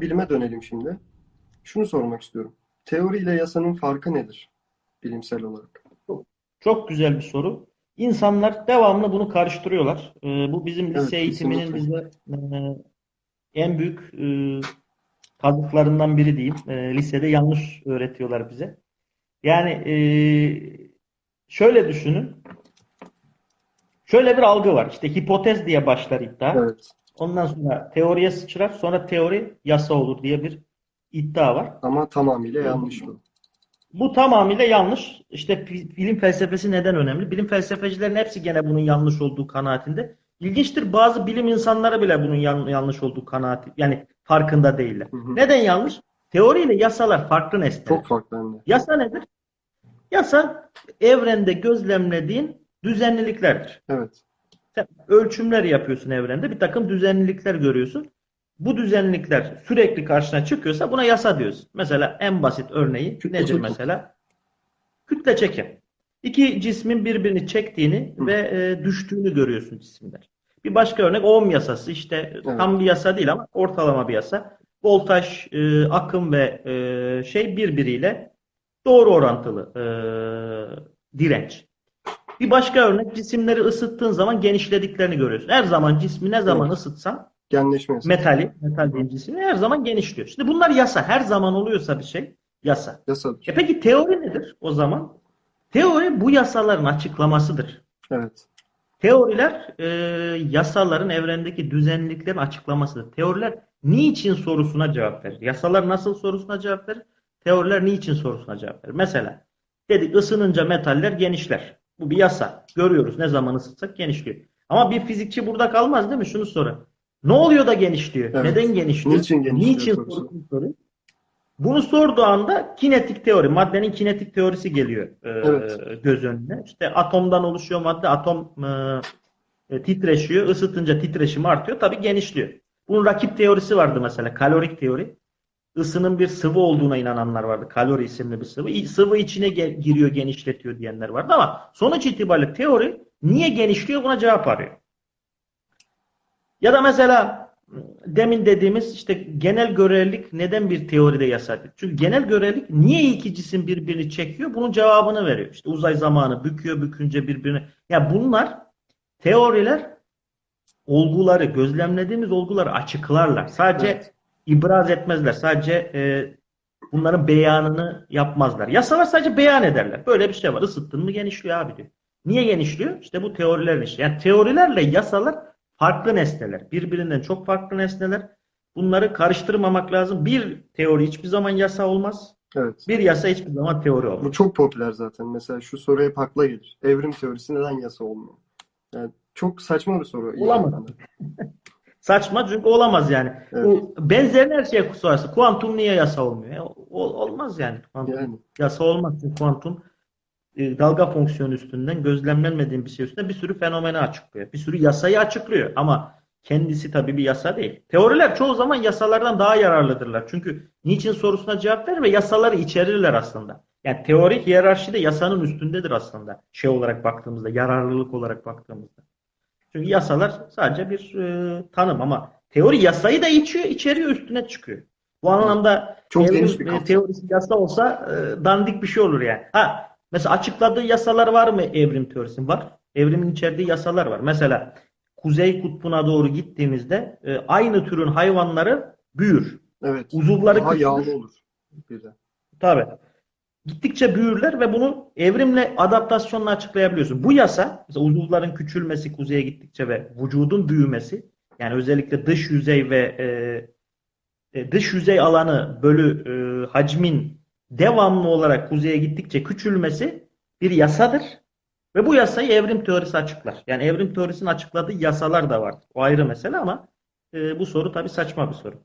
Bilime dönelim şimdi. Şunu sormak istiyorum. Teori ile yasanın farkı nedir bilimsel olarak? Çok güzel bir soru. İnsanlar devamlı bunu karıştırıyorlar. Ee, bu bizim Evet, lise eğitiminin kesinlikle. bize e, en büyük e, kazıklarından biri diyeyim. E, lisede yanlış öğretiyorlar bize. Yani e, şöyle düşünün. Şöyle bir algı var. İşte hipotez diye başlar iddia. Evet. Ondan sonra teoriye sıçrar. Sonra teori yasa olur diye bir iddia var. Ama tamamıyla yanlış bu. Bu tamamıyla yanlış. İşte bilim felsefesi neden önemli? Bilim felsefecilerin hepsi gene bunun yanlış olduğu kanaatinde. İlginçtir bazı bilim insanları bile bunun yan- yanlış olduğu kanaati yani farkında değiller. Hı hı. Neden yanlış? Teori ile yasalar farklı nesneler. Çok farklı. Yasa nedir? Yasa evrende gözlemlediğin düzenliliklerdir. Evet. Sen ölçümler yapıyorsun evrende. Bir takım düzenlilikler görüyorsun. Bu düzenlilikler sürekli karşına çıkıyorsa buna yasa diyoruz. Mesela en basit örneği Kütle nedir çekim. mesela? Kütle çekim. İki cismin birbirini çektiğini Hı. ve e, düştüğünü görüyorsun cisimler. Bir başka örnek Ohm yasası. İşte Evet. tam bir yasa değil ama ortalama bir yasa. Voltaj, e, akım ve e, şey birbiriyle doğru orantılı e, direnç. Bir başka örnek cisimleri ısıttığın zaman genişlediklerini görüyorsun. Her zaman cismi ne zaman Evet. ısıtsan Genleşme metali, metal diyeyim cismi her zaman genişliyor. Şimdi bunlar yasa. Her zaman oluyorsa bir şey yasa. Yasadır. E peki teori nedir o zaman? Teori bu yasaların açıklamasıdır. Evet. Teoriler e, yasaların evrendeki düzenliliklerin açıklamasıdır. Teoriler niçin sorusuna cevap verir. Yasalar nasıl sorusuna cevap verir. Teoriler niçin sorusuna cevap verir. Mesela dedik ısınınca metaller genişler. Bu bir yasa. Görüyoruz ne zaman ısıtsak genişliyor. Ama bir fizikçi burada kalmaz değil mi? Şunu sorar. Ne oluyor da genişliyor? Evet. Neden genişliyor? Niçin genişliyor Niçin soruyor. Bunu sorduğu anda kinetik teori, maddenin kinetik teorisi geliyor e, Evet. göz önüne. İşte atomdan oluşuyor madde, atom e, e, titreşiyor, ısıtınca titreşimi artıyor, tabii genişliyor. Bunun rakip teorisi vardı mesela, kalorik teori. Isının bir sıvı olduğuna inananlar vardı. Kalori isimli bir sıvı. Sıvı içine giriyor, genişletiyor diyenler vardı ama sonuç itibariyle teori niye genişliyor buna cevap arıyor. Ya da mesela demin dediğimiz işte genel görelilik neden bir teoride yasadır? Çünkü genel görelilik niye iki cisim birbirini çekiyor? Bunun cevabını veriyor. İşte uzay zamanı büküyor, bükünce birbirini. Ya bunlar teoriler olguları, gözlemlediğimiz olguları açıklarlar. Sadece Evet. İbraz etmezler. Sadece e, bunların beyanını yapmazlar. Yasalar sadece beyan ederler. Böyle bir şey var. Isıttın mı genişliyor abi diyor. Niye genişliyor? İşte bu teorilerin işi. Yani teorilerle yasalar farklı nesneler. Birbirinden çok farklı nesneler. Bunları karıştırmamak lazım. Bir teori hiçbir zaman yasa olmaz. Evet. Bir yasa hiçbir zaman teori Bu olmaz. çok popüler zaten. Mesela şu soru hep akla gelir. Evrim teorisi neden yasa olmuyor? Yani çok saçma bir soru. Olamaz. Saçma çünkü olamaz yani. Evet. Bu benzerin her şeye sorarsa kuantum niye yasa olmuyor? Ya, ol- olmaz yani. Kuantum Yani. yasa olmaz çünkü kuantum e, dalga fonksiyonu üstünden gözlemlenmediğin bir şey üstünde bir sürü fenomeni açıklıyor. Bir sürü yasayı açıklıyor ama kendisi tabii bir yasa değil. Teoriler çoğu zaman yasalardan daha yararlıdırlar. Çünkü niçin sorusuna cevap verir ve yasaları içerirler aslında. Yani teori hiyerarşide yasanın üstündedir aslında. Şey olarak baktığımızda, yararlılık olarak baktığımızda. Çünkü yasalar sadece bir e, tanım ama teori yasayı da içiyor, içeriyor, üstüne çıkıyor. Bu anlamda Çok geniş bir e, teorisi yasa olsa e, dandik bir şey olur yani. Ha, mesela açıkladığı yasalar var mı evrim teorisinin? Var. Evrimin içerdiği yasalar var. Mesela Kuzey Kutbu'na doğru gittiğimizde e, aynı türün hayvanları büyür. Evet. Uzuvları Daha küçülür. yağlı olur. Bir de. Tabii. Gittikçe büyürler ve bunu evrimle adaptasyonla açıklayabiliyorsun. Bu yasa, mesela uzuvların küçülmesi kuzeye gittikçe ve vücudun büyümesi, yani özellikle dış yüzey ve e, e, dış yüzey alanı bölü e, hacmin devamlı olarak kuzeye gittikçe küçülmesi bir yasadır. Ve bu yasayı evrim teorisi açıklar. Yani evrim teorisinin açıkladığı yasalar da var. O ayrı mesele ama e, bu soru tabii saçma bir soru.